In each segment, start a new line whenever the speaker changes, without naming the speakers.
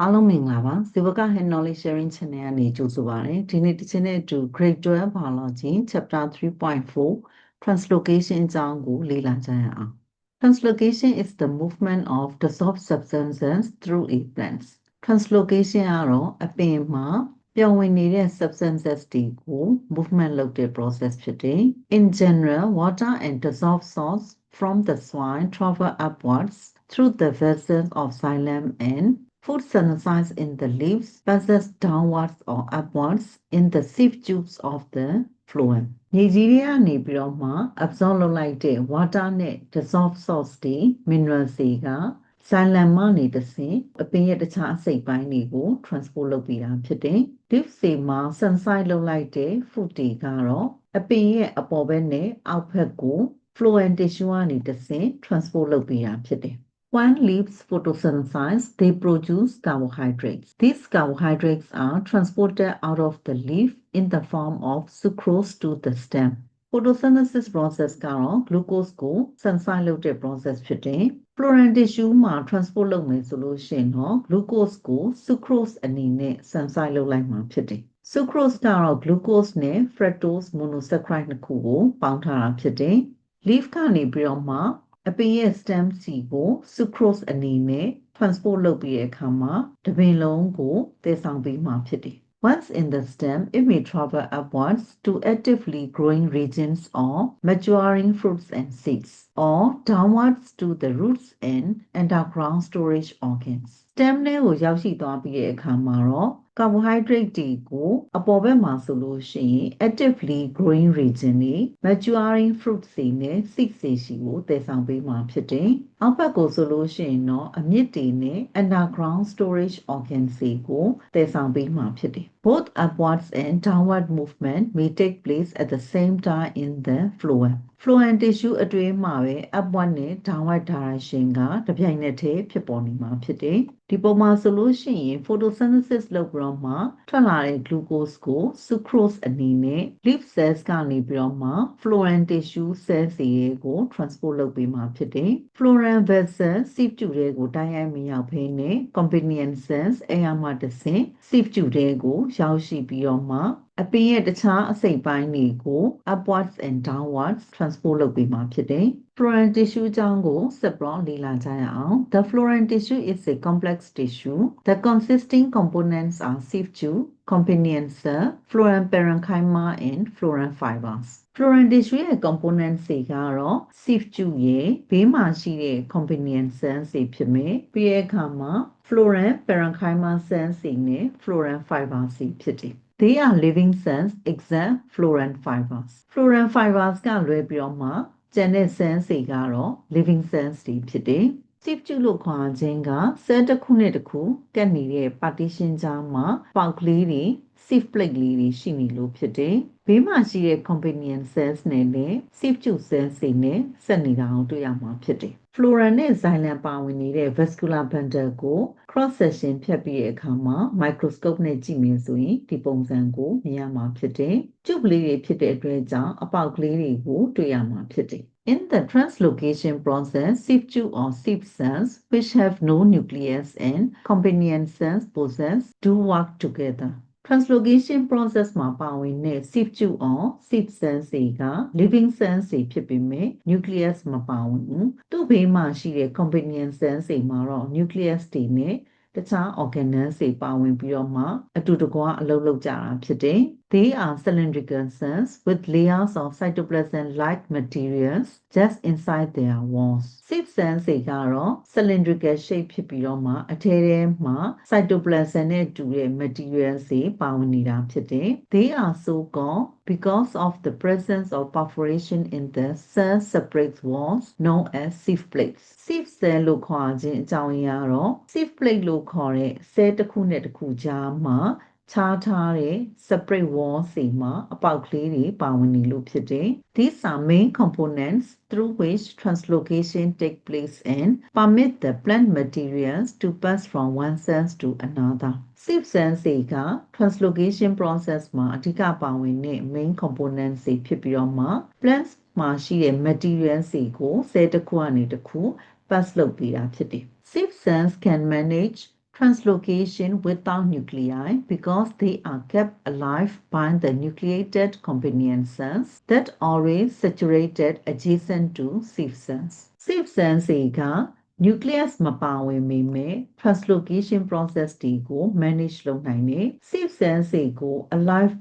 အားလုံးမင်္ဂလာပါဇီဝက Health Knowledge Sharing Channel ကနေကြိုဆိုပါရစေဒီနေ့တစ်ချိန်နဲ့အတူ Grade 12 Biology Chapter 3.4 Translocation in အကြောင်းကိုလေ့လာကြရအောင် Translocation is the movement of dissolved substances through a plant. Translocation ကတော့အပင်မှာပြောင်းဝင်နေတဲ့ substances တွေကို movement လုပ်တဲ့ process today. In general water and dissolved salts from the soil travel upwards through the vessels of xylem and Food synthesized in the leaves passes downwards or upwards in the sieve tubes of the phloem. မြေကြီးတွေကနေပြီးတော့မှ absorb လုပ်လိုက်တဲ့ water နဲ့ dissolved salts တွေ mineral တွေကဇိုင်လန်မနေတဆင်အပင်ရဲ့တခြားအစိတ်ပိုင်းတွေကို transport လုပ်ပေးတာဖြစ်တယ်။ deep sea မှာ sunlight လုပ်လိုက်တဲ့ food တွေကတော့အပင်ရဲ့အပေါ်ဘက်နဲ့အောက်ဘက်ကို fluent tissue ကနေတဆင် transport လုပ်ပေးတာဖြစ်တယ် When leaves photosynthesize, they produce carbohydrates. These carbohydrates are transported out of the leaf in the form of sucrose to the stem. Photosynthesis process ကတော့ glucose ကို synthesize လုပ်တဲ့ process ဖြစ်တယ်။ Florin tissue မှာ transport လုပ်မယ်ဆိုလို့ရှိရင်တော့ glucose ကို sucrose အနေနဲ့ synthesize လုပ်လိုက်မှာဖြစ်တယ်။ sucrose ကတော့ glucose နဲ့ fructose monosaccharide နှစ်ခုကိုပေါင်းထားတာဖြစ်တယ်။ leaf ကနေပြီးတော့မှအပင်ရဲ့ stem စီကို sucrose အနေနဲ့ transport လုပ်ပြီးတဲ့အခါမှာတပင်လုံးကိုတည်ဆောင်ပေးမှာဖြစ်တယ် Once in the stem, it may travel upwards to actively growing regions or maturing fruits and seeds, or downwards to the roots and underground storage organs. stem လေးကိုရောက်ရှိသွားပြီးတဲ့အခါမှာတော့ကာဘိုဟိုက်ဒရိတ်တွေကို အပေါ်ဘက်မှာဆိုလို့ရှိရင် actively growing region တွေ maturing fruit တွေနဲ့ seed တွေရှိကိုတည်ဆောင်ပေးမှာဖြစ်တယ်။အောက်ဘက်ကိုဆိုလို့ရှိရင်တော့အမြစ်တွေနဲ့ underground storage organs တွေကိုတည်ဆောင်ပေးမှာဖြစ်တယ်။ Both upwards and downward movement may take place at the same time in the phloem. phloem tissue အတွင်းမှာပဲ upward နဲ့ downward direction ကတပြိုင်နက်တည်းဖြစ်ပေါ်နေမှာဖြစ်တယ်။ဒီပုံမှာဆိုလို့ရှိရင် photosynthesis လုပ်ပြီးတော့မှ ထွက်လာတဲ့ glucose ကို sucrose အနေနဲ့ leaf cells ကနေပြီးတော့မှ florin tissue cells တွေကို transport လုပ်ပေးမှာဖြစ်တယ် florin vessel sieve tube တွေကိုတိုင်းရိုက်မရောက်ဘဲနဲ့ companion cells အဲရမှာတဆင့် sieve tube တွေကို ရောက်ရှိပြီးတော့မှအပင်ရဲ့တခြားအစိတ်ပိုင်းတွေကို upwards and downwards transport လုပ်ပေးမှာဖြစ်တယ်။ floral tissue ကြောင်းကို separate လေ့လာကြရအောင်။ The floral tissue is a complex tissue. The consisting components are sieve juice, companion cell, floral parenchyma and floral fibers. floral tissue ရဲ့ components တွေကတော့ sieve juice ရဲ့ဘေးမှာရှိတဲ့ companion cells တွေဖြစ်မယ်။ပြီးရဲ့အခါမှာ floral parenchyma cells တွေနဲ့ floral fibers တွေဖြစ်တယ် they are living cells exam fluorine fibers fluorine fibers ကလွဲပြီးတော့မှာကျန်တဲ့ cells တွေကတော့ living cells today. စစ်ကျုလို့ခေါ်ခြင်းကဆဲတစ်ခုနဲ့တစ်ခုကပ်နေတဲ့ partition ကြားမှာပေါက်ကလေးတွေ safe plate လေးတွေရှိနေလို့ဖြစ်တယ်။ဘေးမှာရှိတဲ့ companion cells နဲ့လည်း safe tube cells တွေနဲ့ဆက်နေတာအောင်တွေ့ရမှာဖြစ်တယ်။ flora နဲ့ xylem ပါဝင်နေတဲ့ vascular bundle ကို cross section ဖြတ်ပြီးတဲ့အခါမှာ microscope နဲ့ကြည့်မြင်ဆိုရင်ဒီပုံစံကိုမြင်ရမှာဖြစ်တယ်။ tube လေးတွေဖြစ်တဲ့အတွက်ကြောင့်အပေါက်ကလေးတွေကိုတွေ့ရမှာဖြစ်တယ်။ In the translocation process, CYP2 or CYP cells, which have no nucleus and companion cells possess, do work together. translocation process မှာပါဝင်တဲ့ CYP2 or CYP cells တွေက living cells တွေဖြစ်ပေမဲ့ nucleus မပါဝင်ဘူး။သူ့ဘေးမှာရှိတဲ့ companion cells တွေမှာတော့ nucleus တွေနဲ့တခြား organelles တွေပါဝင်ပြီးတော့မှအတူတကွာအလုပ်လုပ်ကြတာဖြစ်တယ်။ They are cylindrical cells with layers of cytoplasm-like materials just inside their walls. Safe cells are cylindrical shape ဖြစ်ပြီးတော့မှအထဲထဲမှာ cytoplasm နဲ့တူတဲ့ materials တွေပါဝင်နေတာဖြစ်တယ်။ They are so called because of the presence of perforation in the cell separate walls known as sieve plates. sieve cell လို့ခေါ်ခြင်းအကြောင်းရင်းကတော့ sieve plate လို့ခေါ်တဲ့ cell တစ်ခုနဲ့တစ်ခုကြားမှာခြားထားတဲ့ separate wall စီမှာ အပေါက်ကလေးတွေပါဝင်နေလို့ဖြစ်တယ်။ These are main components through which translocation take place and permit the plant materials to pass from one sense to another. Sixth sense က translocation process မှာအဓိကပါဝင်တဲ့ main components တွေဖြစ်ပြီးတော့မှ plants မှာရှိတဲ့ materials တွေကို cell တစ်ခုကနေတစ်ခု pass လုပ်ပေးတာဖြစ်တယ်။ Sixth sense can manage translocation without nuclei because they are kept alive by the nucleated companions cells that always saturated adjacent to sieve cells. Sieve cells တွေက nucleus me translocation process တွေကို manage ne. sieve cells တွေကို alive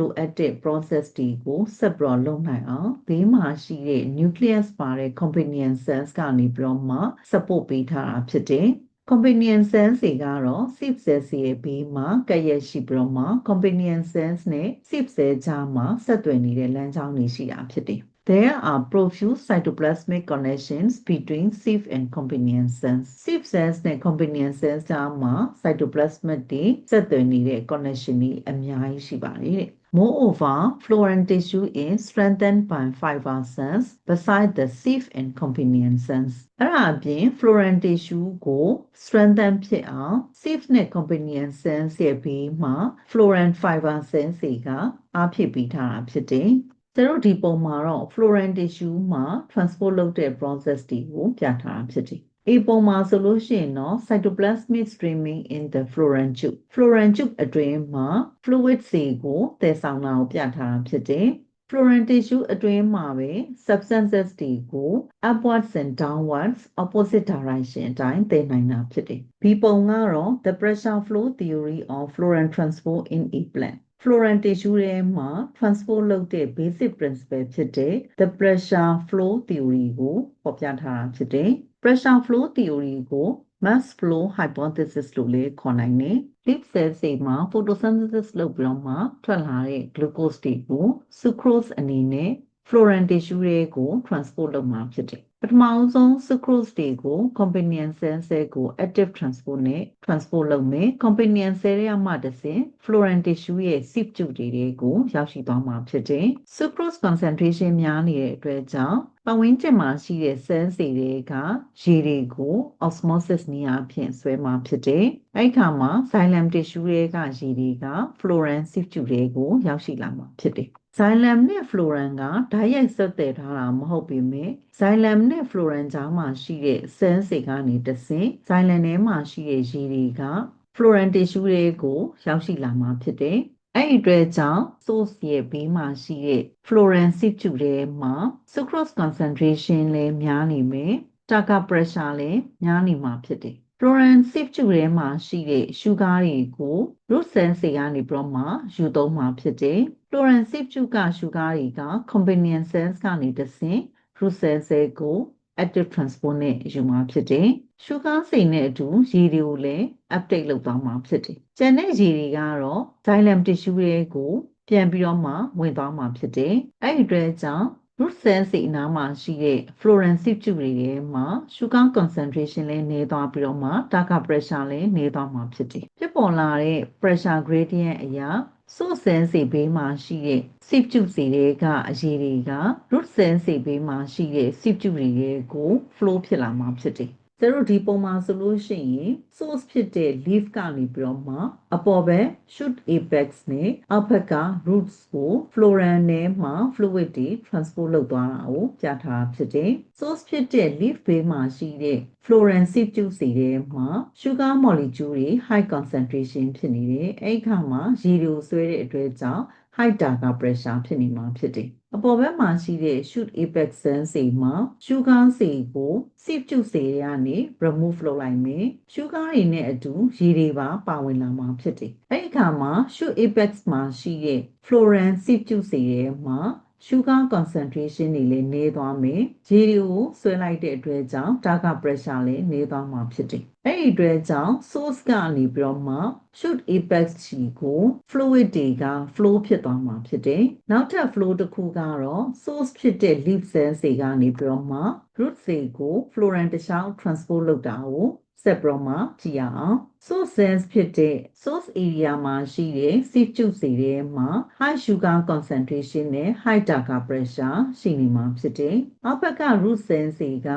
lo atte process တွေကို separate လုပ်နိုင်အောင်ဘေးမှာရှိတဲ့ nucleus pare companions cells ကနေပြီးတော့မှ support ပေးထားတာဖြစ်တယ်။ companion sense တွေကတော့ sip sense ရဲ့ဘေးမှာကပ်ရက်ရှိပြီးတော့မှ companion sense နဲ့ sip sense ကြားမှာဆက်သွယ်နေတဲ့လမ်းကြောင်းတွေရှိတာဖြစ်တယ် There are profuse cytoplasmic connections between sieve and companion cells. Sieve cells and companion cells ကြားမှာ cytoplasmic တွေဆက်သွယ်နေတဲ့ connection တွေအများကြီးရှိပါတယ်တဲ့ Moreover, florin tissue is strengthened by fiber cells beside the sieve and companion cells. အဲ့ဒါအပြင် florin tissue ကို strengthen ဖြစ်အောင် sieve and companion cells ရဲ့ဘေးမှာ florin fiber cells တွေကအားဖြည့်ပေးထားတာဖြစ်တယ်။ကျွန်တော်ဒီပုံမှာတော့ Florent tissue မှာ transport လုပ်တဲ့ process တွေကိုပြထားတာဖြစ်တယ်။အေပုံမှာဆိုလို့ရှိရင်တော့ cytoplasmic streaming in the Florent tube Florent tube အတွင်းမှာ fluid စီကိုသယ်ဆောင်တာကိုပြထားတာဖြစ်တယ်။ Florent tissue အတွင်းမှာပဲ substances တွေကို upwards and downwards opposite direction အတိုင်းသင်နိုင်တာဖြစ်တယ်။ဒီပုံကတော့ the pressure flow theory of Florent transport in a plant Floran တေရှူထဲမှာ transport လုပ်တဲ့ basic principle ဖြစ်တဲ့ the pressure flow theory ကိုပေါ်ပြထားတာဖြစ်တယ်။ pressure flow theory ကို mass flow hypothesis လို့လည်းခေါ်နိုင်တယ်။ leaf cells တွေမှာ photosynthesis လုပ်ပြီးတော့မှထွက်လာတဲ့ glucose တွေကို sucrose အနေနဲ့ Floran tissue တွေကို transport လုပ်မှာဖြစ်တယ်ပထမဆုံး sucrose တွေကို companion cell ဆဲကို active transport နဲ့ transport လုပ်မယ် companion cell ရမှတစဉ် florin tissue ရဲ့ sip ကျူတွေကိုရောက်ရှိသွားမှာဖြစ်တယ် sucrose concentration များနေတဲ့အတွက်ကြောင့်ပဝင်းကျင်မှာရှိတဲ့ cell တွေက ရေတွေကို osmosis နည်းအားဖြင့်ဆွဲမှာဖြစ်တယ်အဲ့ခါမှာ xylem tissue တွေကရေတွေက florin sip ကျူတွေကိုရောက်ရှိလာမှာဖြစ်တယ်။ xylem နဲ့ phloem ကတိုက်ရိုက်ဆက်သွယ်ထားတာမဟုတ်ပေမဲ့ xylem နဲ့ phloem ကြားမှာရှိတဲ့ cells တွေကနေတဆင့် xylem ထဲမှာရှိတဲ့ရေတွေက phloem tissue ထဲကိုရောက်ရှိလာမှာဖြစ်တယ်။အဲ့ဒီအတွက်ကြောင့် source ရဲ့ဘေးမှာရှိတဲ့ phloem situ ထဲမှာ sucrose concentration လည်းများနေမယ်။ starch pressure လည်းများနေမှာဖြစ်တယ်။ Florence Sip ကျူထဲမှာရှိတဲ့ရှူကားတွေကို root sense ကနေပြီးတော့မှယူသုံးမှာဖြစ်တယ်။ Florence Sip ကျူကရှူကားတွေက companion sense ကနေတဆင့် root sense ကို active transport နဲ့ယူမှာဖြစ်တယ်။ရှူကားစိန်နဲ့အတူရေတွေကိုလည်း update လုပ်သွားမှာဖြစ်တယ်။ကျန်တဲ့ရေတွေကတော့ xylem tissue တွေကိုပြန်ပြီးတော့မှဝင်သွားမှာဖြစ်တယ်။အဲ့ဒီအတွက်ကြောင့် Brussels အနားမှာရှိတဲ့ Florence ကျူတွေထဲမှာ sugar concentration လည်းနည်းသွားပြီးတော့မှ target pressure လည်းနည်းသွားမှာဖြစ်တယ်။ဖြစ်ပေါ်လာတဲ့ pressure gradient အရာစုဆန်းစီဘေးမှာရှိတဲ့စိပ်ကျုစီတွေကအရေးတွေက root ဆန်းစီဘေးမှာရှိတဲ့စိပ်ကျုတွေရဲ့ကို flow ဖြစ်လာမှာဖြစ်တယ်ကျတို့ဒီပုံမှာဆိုလို့ရှိရင် source ဖြစ်တဲ့ leaf ကနေပြီးတော့မှအပေါ်ဘက် shoot apex နဲ့အောက်ဘက်က roots ကို floran နဲ့မှ fluid တွေ transport လုပ်သွားတာကိုပြထားဖြစ်တယ်။ source ဖြစ်တဲ့ leaf ဘေးမှာရှိတဲ့ floran citrus တွေထဲမှာ sugar molecule တွေ high concentration ဖြစ်နေတယ်။အဲ့ခါမှာရေတွေကိုဆွဲတဲ့အတွက်ကြောင့် heighter က pressure ဖြစ်နေမှာဖြစ်တယ်အပေါ်ဘက်မှာ ရှိတဲ့ shoot apex sand စီမှာ sugar စီကို sip ကျုပ်စီတွေကနေ remove လုပ်လိုက်မယ် sugar တွေနဲ့အတူရေတွေပါပါဝင်လာမှာဖြစ်တယ်အဲ့ဒီအခါမှာ shoot apex မှာရှိတဲ့ fluorine sip ကျုပ်စီရဲ့မှာရှူဂါ concentration တွေလည်းနည်းသွားမယ်။ရေတွေကိုဆွဲလိုက်တဲ့အတွက်ကြောင့် target pressure လည်းနည်းသွားမှာဖြစ်တယ်။အဲ့ဒီအတွက်ကြောင့် source ကနေပြီးတော့မှ shoot apex ချီကို fluid တွေက flow ဖြစ်သွားမှာဖြစ်တယ်။နောက်ထပ် flow တစ်ခုကတော့ source ဖြစ်တဲ့ leaf cells တွေကနေပြီးတော့မှ root တွေကို florant တစ်ချောင်း transport လုပ်တာကိုဆက်ပြီးတော့မှကြည့်ရအောင် sources ဖြစ်တဲ့ source area မှာရှိတဲ့စီကျုပ်စီထဲမှာ high sugar concentration နဲ့ high targa pressure ရှိနေမှာဖြစ်တယ်။နောက်ဘက်က root sense စီက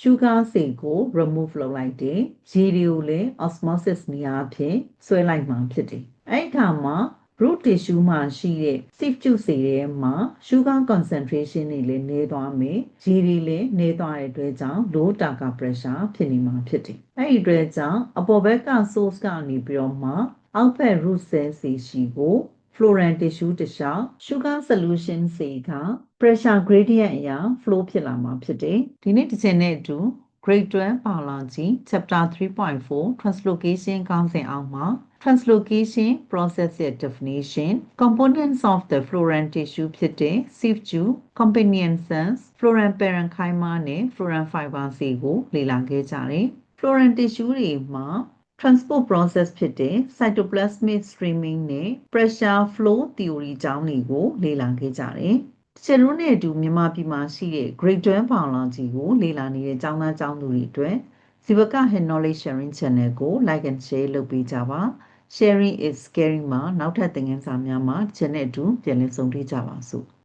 sugar စီကို remove လုပ်လိုက်တယ်။ရေတွေကိုလည်း osmosis နည်းအားဖြင့်ဆွဲလိုက်မှာဖြစ်တယ်။အဲ့ဒီအခါမှာ root tissue မှာရှိတဲ့ stiff juice တွေမှာ sugar concentration တွေလည်းနည်းသွားမယ်။ရေတွေလည်းနည်းသွားတဲ့အတွက်ကြောင့် low target pressure ဖြစ်နေမှာဖြစ်တယ်။အဲဒီအတွက်ကြောင့်အပေါ်ဘက်က source ကနေပြီးတော့မှအောက်ဘက် root cell စီရှိကို floral tissue တခြား sugar solution စီက pressure gradient အရာ flow ဖြစ်လာမှာဖြစ်တယ်။ဒီနေ့တစ်ချိန်နဲ့အတူ Grade 12 Biology Chapter 3.4 Translocation ခေါင်းစဉ်အောက်မှာ Translocation Process ရဲ့ definition components of the floral tissue ဖြစ်တဲ့ sieve juice, companion cells, floral parenchyma နဲ့ floral fiber စီကို လေ့လာခဲ့ကြတယ်။ floral tissue တွေမှာ transport process ဖြစ်တဲ့ cytoplasmic streaming နဲ့ pressure flow theory ကြောင်းတွေကို လေ့လာခဲ့ကြတယ်။စစ်လူနဲ့အတူမြန်မာပြည်မှာရှိတဲ့ Great Dwan ဘောင်လောင်ကြီးကိုလေ့လာနေတဲ့ကျောင်းသားကျောင်းသူတွေအတွက်ဇီဝက Head Knowledge Sharing Channel ကို Like and Share လုပ်ပေးကြပါ Sharing is caring မှာနောက်ထပ်သင်ခန်းစာများမှာ channel အတူပြန်လည်ဆုံတွေ့ကြပါစို့